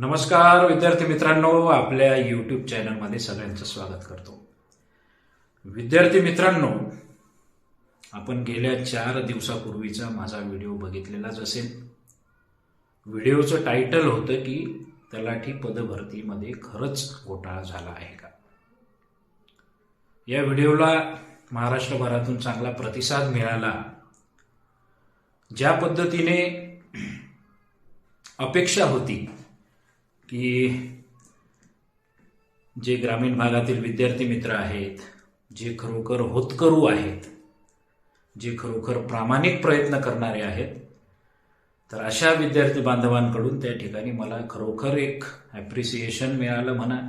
नमस्कार विद्यार्थी मित्रांनो. आपल्या यूट्यूब चॅनलमध्ये सगळ्यांचं स्वागत करतो. विद्यार्थी मित्रांनो आपण गेल्या चार दिवसापूर्वीचा माझा व्हिडिओ बघितलेलाच असेल. व्हिडिओचं टायटल होतं की तलाठी पदभरतीमध्ये खरंच घोटाळा झाला आहे का? या व्हिडिओला महाराष्ट्रभरातून चांगला प्रतिसाद मिळाला. ज्या पद्धतीने अपेक्षा होती की जे ग्रामीण भागातील विद्यार्थी मित्र आहेत जे खरोखर होतकरू आहेत जे खरोखर प्रामाणिक प्रयत्न करणारे आहेत तर अशा विद्यार्थी बांधवांकडून त्या ठिकाणी मला खरोखर एक ॲप्रिसिएशन मिळालं म्हणा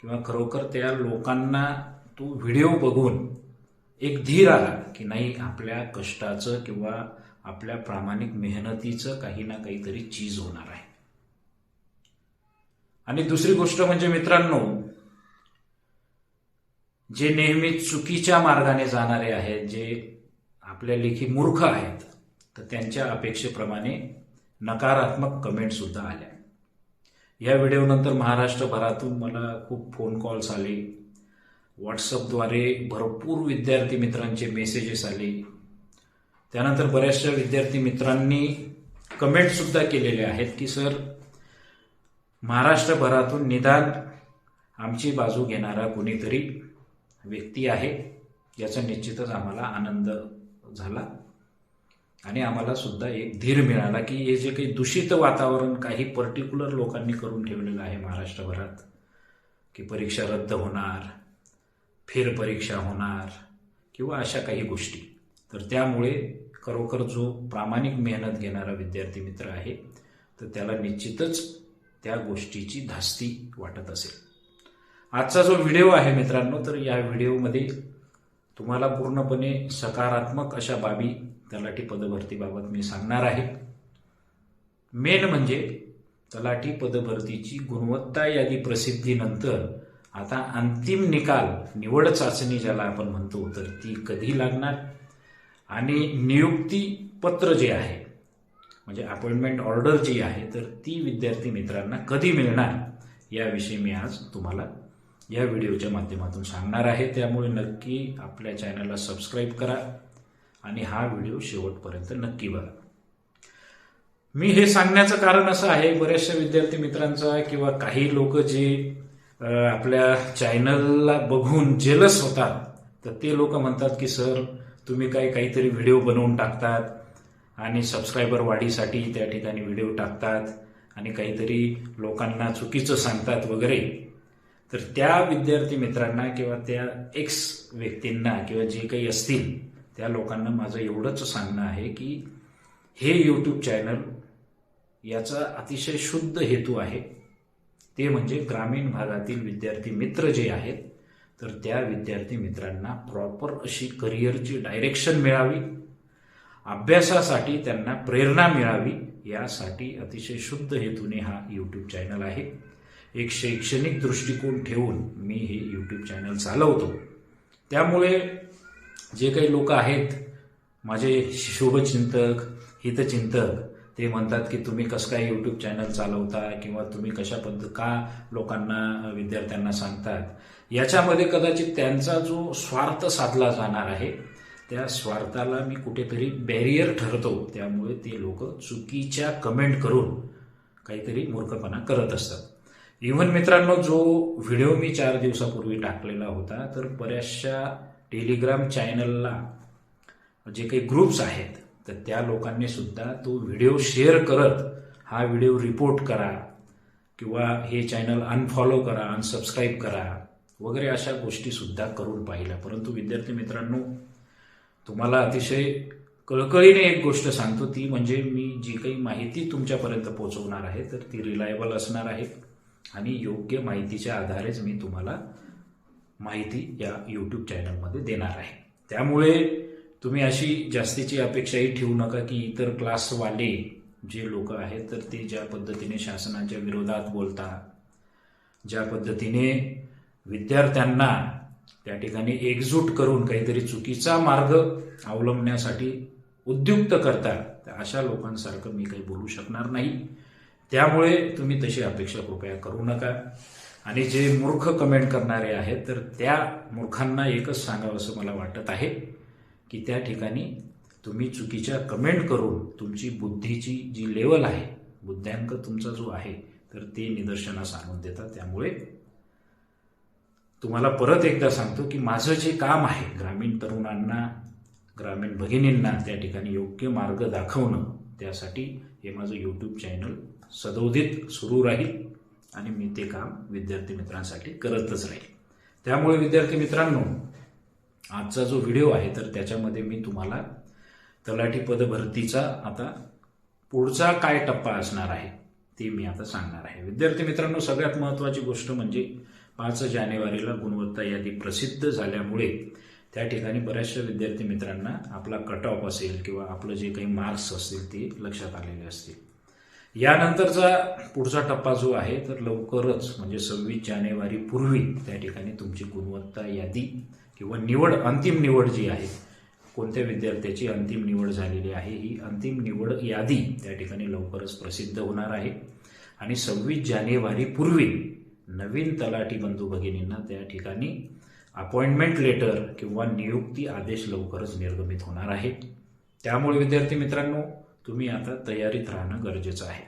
किंवा खरोखर त्या लोकांना तो व्हिडिओ बघून एक धीर आला की नाही आपल्या कष्टाचं किंवा आपल्या प्रामाणिक मेहनतीचं काही ना काहीतरी चीज होणार आहे. आणि दुसरी गोष्ट म्हणजे मित्रांनो जे नेहमी चुकीच्या मार्गाने जाणारे आहेत जे आपल्या लेखी मूर्ख आहेत तर त्यांच्या अपेक्षेप्रमाणे नकारात्मक कमेंट सुद्धा आल्या. या व्हिडिओनंतर महाराष्ट्रभरातून मला खूप फोन कॉल्स आले. व्हॉट्सअपद्वारे भरपूर विद्यार्थी मित्रांचे मेसेजेस आले. त्यानंतर बऱ्याचशा विद्यार्थी मित्रांनी कमेंट सुद्धा केलेले आहेत की सर महाराष्ट्रभरातून निदान आमची बाजू घेणारा कोणीतरी व्यक्ती आहे याचा निश्चितच आम्हाला आनंद झाला. आणि आम्हाला सुद्धा एक धीर मिळाला की हे जे काही दूषित वातावरण काही पर्टिक्युलर लोकांनी करून ठेवलेलं आहे महाराष्ट्रभरात की परीक्षा रद्द होणार फेरपरीक्षा होणार किंवा अशा काही गोष्टी. तर त्यामुळे खरोखर जो प्रामाणिक मेहनत घेणारा विद्यार्थी मित्र आहे तर त्याला निश्चितच त्या गोष्टीची धास्ती वाटत असेल. आजचा जो व्हिडिओ आहे मित्रांनो तर या व्हिडिओमध्ये तुम्हाला पूर्णपणे सकारात्मक अशा बाबी तलाठी पदभरतीबाबत मी सांगणार आहे. मेन म्हणजे तलाठी पदभरतीची गुणवत्ता यादी प्रसिद्धीनंतर आता अंतिम निकाल निवड चाचणी ज्याला आपण म्हणतो तर ती कधी लागणार? आणि नियुक्ती पत्र जे आहे म्हणजे अपॉइंटमेंट ऑर्डर जी आहे तर ती विद्यार्थी मित्रांना कधी मिळणार याविषयी मी आज तुम्हाला या व्हिडिओच्या माध्यमातून सांगणार आहे. त्यामुळे नक्की आपल्या चॅनलला सबस्क्राईब करा आणि हा व्हिडिओ शेवटपर्यंत नक्की बघा. मी हे सांगण्याचं कारण असं आहे बऱ्याचशा विद्यार्थी मित्रांचा किंवा काही लोक जे आपल्या चॅनलला बघून जेलस होतात तर ते लोक म्हणतात की सर तुम्ही काही काहीतरी व्हिडिओ बनवून टाकतात आणि सबस्क्रायबर वाढीसाठी त्या ठिकाणी व्हिडिओ टाकतात आणि काहीतरी लोकांना चुकीचं सांगतात वगैरे. तर त्या विद्यार्थी मित्रांना किंवा त्या एक्स व्यक्तींना किंवा जे काही असतील त्या लोकांना माझं एवढंच सांगणं आहे की हे यूट्यूब चॅनल याचा अतिशय शुद्ध हेतू आहे. ते म्हणजे ग्रामीण भागातील विद्यार्थी मित्र जे आहेत तर त्या विद्यार्थी मित्रांना प्रॉपर अशी करिअरची डायरेक्शन मिळावी. अभ्यासासाठी त्यांना प्रेरणा मिळावी यासाठी अतिशय शुद्ध हेतूने हा यूट्यूब चॅनल आहे. एक शैक्षणिक दृष्टिकोन ठेवून मी हे यूट्यूब चॅनल चालवतो. त्यामुळे जे काही लोक आहेत माझे शुभचिंतक हितचिंतक ते म्हणतात की तुम्ही कसं काय यूट्यूब चॅनल चालवता किंवा तुम्ही कशा पद्धत का लोकांना विद्यार्थ्यांना सांगतात? याच्यामध्ये कदाचित त्यांचा जो स्वार्थ साधला जाणार आहे त्या स्वार्थाला मी कुठेतरी बॅरियर ठरतो. त्यामुळे ते लोक चुकीच्या कमेंट करून काहीतरी मूर्खपणा करत असतात. इव्हन मित्रांनो जो व्हिडिओ मी चार दिवसापूर्वी टाकलेला होता तर बऱ्याचशा टेलिग्राम चॅनलला जे काही ग्रुप्स आहेत तर त्या लोकांनी सुद्धा तो व्हिडिओ शेअर करत हा व्हिडिओ रिपोर्ट करा किंवा हे चॅनल अनफॉलो करा अनसबस्क्राईब करा वगैरे अशा गोष्टीसुद्धा करून पाहिल्या. परंतु विद्यार्थी मित्रांनो तुम्हाला अतिशय कळकळीने एक गोष्ट सांगतो ती म्हणजे मी जी काही माहिती तुमच्यापर्यंत पोहोचवणार आहे तर ती रिलायबल असणार आहे आणि योग्य माहितीच्या आधारेच मी तुम्हाला माहिती या यूट्यूब चॅनलमध्ये देणार आहे. त्यामुळे तुम्ही अशी जास्तीची अपेक्षाही ठेवू नका की इतर क्लासवाले जे लोक आहेत तर ते ज्या पद्धतीने शासनाच्या विरोधात बोलतात ज्या पद्धतीने विद्यार्थ्यांना त्या ठिकाणी एकजूट करून काहीतरी चुकीचा मार्ग अवलंबण्यासाठी उद्युक्त करतात. तर अशा लोकांसारखं मी काही बोलू शकणार नाही. त्यामुळे तुम्ही तशी अपेक्षा कृपया करू नका. आणि जे मूर्ख कमेंट करणारे आहेत तर त्या मूर्खांना एकच सांगावं असं मला वाटत आहे की त्या ठिकाणी तुम्ही चुकीच्या कमेंट करून तुमची बुद्धीची जी लेवल आहे बुद्ध्यांक तुमचा जो आहे तर ते निदर्शनास आणून देतात. त्यामुळे तुम्हाला परत एकदा सांगतो की माझं जे काम आहे ग्रामीण तरुणांना ग्रामीण भगिनींना त्या ठिकाणी योग्य मार्ग दाखवणं त्यासाठी हे माझं यूट्यूब चॅनल सदोदित सुरू राहील आणि मी ते काम विद्यार्थी मित्रांसाठी करतच राहील. त्यामुळे विद्यार्थी मित्रांनो आजचा जो व्हिडिओ आहे तर त्याच्यामध्ये मी तुम्हाला तलाठी पदभरतीचा आता पुढचा काय टप्पा असणार आहे ते मी आता सांगणार आहे. विद्यार्थी मित्रांनो सगळ्यात महत्त्वाची गोष्ट म्हणजे पाच जानेवारीला गुणवत्ता यादी प्रसिद्ध झाल्यामुळे त्या ठिकाणी बऱ्याचशा विद्यार्थी मित्रांना आपला कट ऑफ असेल किंवा आपलं जे काही मार्क्स असतील ते लक्षात आलेले असतील. यानंतरचा पुढचा टप्पा जो आहे तर लवकरच म्हणजे सव्वीस जानेवारी पूर्वी त्या ठिकाणी तुमची गुणवत्ता यादी किंवा निवड अंतिम निवड जी आहे कोणत्या विद्यार्थ्याची अंतिम निवड झालेली आहे ही अंतिम निवड यादी त्या ठिकाणी लवकरच प्रसिद्ध होणार आहे. आणि सव्वीस जानेवारी पूर्वी नवीन तलाठी बंधू भगिनींना त्या ठिकाणी अपॉइंटमेंट लेटर किंवा नियुक्ती आदेश लवकरच निर्गमित होणार आहे त्यामुळे विद्यार्थी मित्रांनो तुम्ही आता तयारीत राहणं गरजेचं आहे.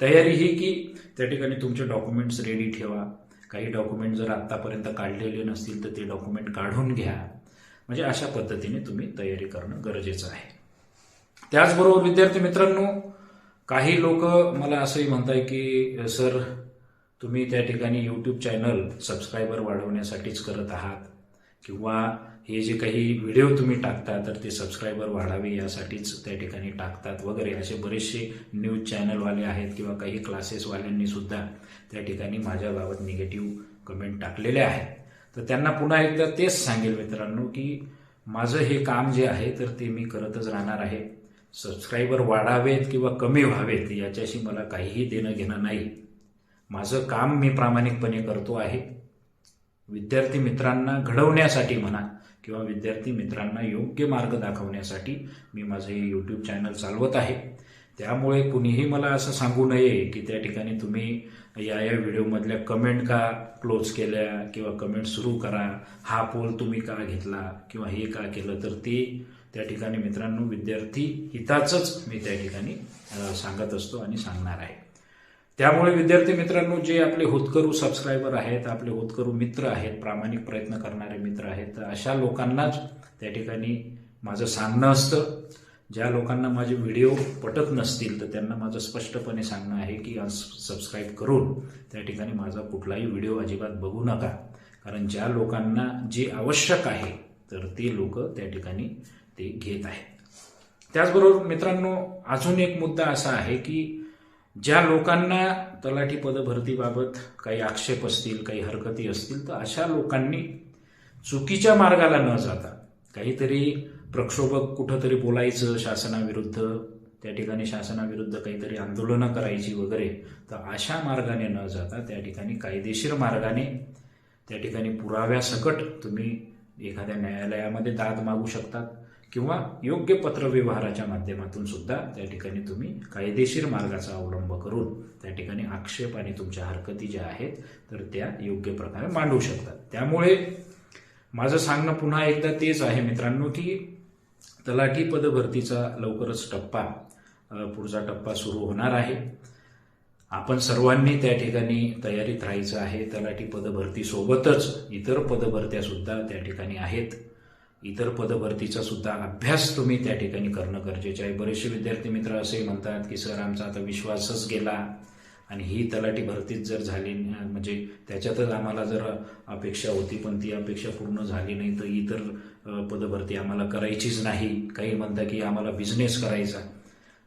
तयारी ही की त्या ठिकाणी तुमचे डॉक्युमेंट्स रेडी ठेवा. काही डॉक्युमेंट जर आत्तापर्यंत काढलेले नसतील तर ते डॉक्युमेंट काढून घ्या. म्हणजे अशा पद्धतीने तुम्ही तयारी करणं गरजेचं आहे. त्याचबरोबर विद्यार्थी मित्रांनो काही लोक मला असंही म्हणताय की सर तुम्ही त्या ठिकाणी यूट्यूब चॅनल सबस्क्रायबर वाढवण्यासाठीच करत आहात. किंवा हे जे काही व्हिडिओ तुम्ही टाकता तर ते सबस्क्रायबर वाढावे यासाठीच त्या ठिकाणी टाकतात वगैरे. असे बरेचसे न्यूज चॅनलवाले आहेत किंवा काही क्लासेसवाल्यांनी सुद्धा त्या ठिकाणी माझ्याबाबत निगेटिव्ह कमेंट टाकलेले आहेत. तर त्यांना पुन्हा एकदा तेच सांगेल मित्रांनो की माझं हे काम जे आहे तर ते मी करतच राहणार आहे. सबस्क्रायबर वाढावेत किंवा कमी व्हावेत याच्याशी मला काहीही देणं घेणं नाही. माझं काम मी प्रामाणिकपणे करतो आहे. विद्यार्थी मित्रांना घडवण्यासाठी म्हणा किंवा विद्यार्थी मित्रांना योग्य मार्ग दाखवण्यासाठी मी माझं हे यूट्यूब चॅनल चालवत आहे. त्यामुळे कुणीही मला असं सांगू नये की त्या ठिकाणी तुम्ही या या व्हिडिओमधल्या कमेंट का क्लोज केल्या किंवा कमेंट सुरू करा हा पोल तुम्ही का घेतला किंवा हे का केलं तर ते त्या ठिकाणी मित्रांनो विद्यार्थी हिताचंच मी त्या ठिकाणी सांगत असतो आणि सांगणार आहे. त्यामुळे विद्यार्थी मित्रांनो जे आपले होतकरू सबस्क्रायबर आहेत आपले होतकरू मित्र आहेत प्रामाणिक प्रयत्न करणारे मित्र आहेत तर अशा लोकांनाच त्या ठिकाणी माझं सांगणं असतं. ज्या लोकांना माझे व्हिडिओ पटत नसतील तर त्यांना माझं स्पष्टपणे सांगणं आहे की सबस्क्राईब करून त्या ठिकाणी माझा कुठलाही व्हिडिओ अजिबात बघू नका. कारण ज्या लोकांना जे आवश्यक आहे तर ते लोक त्या ठिकाणी ते घेत आहेत. त्याचबरोबर मित्रांनो अजून एक मुद्दा असा आहे की ज्या लोकांना तलाठी पदभरतीबाबत काही आक्षेप असतील काही हरकती असतील तर अशा लोकांनी चुकीच्या मार्गाला न जाता काहीतरी प्रक्षोभक कुठंतरी बोलायचं शासनाविरुद्ध त्या ठिकाणी शासनाविरुद्ध काहीतरी आंदोलनं करायची वगैरे तर अशा मार्गाने न जाता त्या ठिकाणी कायदेशीर मार्गाने त्या ठिकाणी पुराव्यासकट तुम्ही एखाद्या न्यायालयामध्ये दाद मागू शकतात. किंवा योग्य पत्रव्यवहाराच्या माध्यमातून सुद्धा त्या ठिकाणी तुम्ही कायदेशीर मार्गाचा अवलंब करून त्या ठिकाणी आक्षेप आणि तुमच्या हरकती ज्या आहेत तर त्या योग्य प्रकारे मांडू शकतात त्यामुळे माझं सांगणं पुन्हा एकदा तेच आहे मित्रांनो की तलाठी पदभरतीचा लवकरच टप्पा पुढचा टप्पा सुरू होणार आहे. आपण सर्वांनी त्या ठिकाणी तयारीत राहायचं आहे. तलाठी पदभरतीसोबतच इतर पदभरत्या सुद्धा त्या ठिकाणी आहेत. इतर पदभरतीचा सुद्धा अभ्यास तुम्ही त्या ठिकाणी करणं गरजेचे आहे. बरेचसे विद्यार्थी मित्र असे म्हणतात की सर आमचा आता विश्वासच गेला आणि ही तलाठी भरतीच जर झाली म्हणजे त्याच्यातच आम्हाला जर अपेक्षा होती पण ती अपेक्षा पूर्ण झाली नाही तर इतर पदभरती आम्हाला करायचीच नाही. काही म्हणतात की आम्हाला बिझनेस करायचा.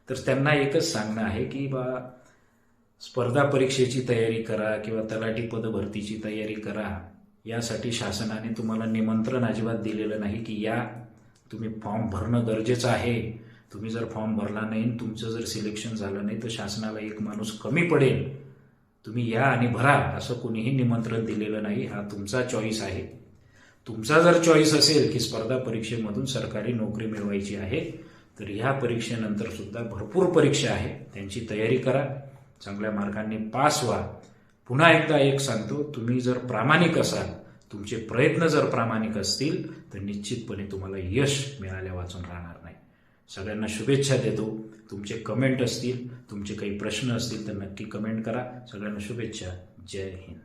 तर त्यांना एकच सांगणं आहे की बा स्पर्धा परीक्षेची तयारी करा किंवा तलाठी पदभरतीची तयारी करा. यासाठी शासनाने तुम्हाला निमंत्रण अजिबात दिलेलं नाही की या तुम्ही फॉर्म भरणं गरजेचं आहे. तुम्ही जर फॉर्म भरला नाही आणि तुमचं जर सिलेक्शन झालं नाही तर शासनाला एक माणूस कमी पडेल. तुम्ही या आणि भरा असं कोणीही निमंत्रण दिलेलं नाही. हा तुमचा चॉईस आहे. तुमचा जर चॉईस असेल की स्पर्धा परीक्षेमधून सरकारी नोकरी मिळवायची आहे तर ह्या परीक्षेनंतर सुद्धा भरपूर परीक्षा आहे त्यांची तयारी करा. चांगल्या मार्गांनी पास व्हा. पुन्हा एकदा एक सांगतो तुम्ही जर प्रामाणिक असाल तुमचे प्रयत्न जर प्रामाणिक असतील तर निश्चितपणे तुम्हाला यश मिळाल्या वाचून राहणार नाही. सगळ्यांना शुभेच्छा देतो. तुमचे कमेंट असतील तुमचे काही प्रश्न असतील तर नक्की कमेंट करा. सगळ्यांना शुभेच्छा. जय हिंद.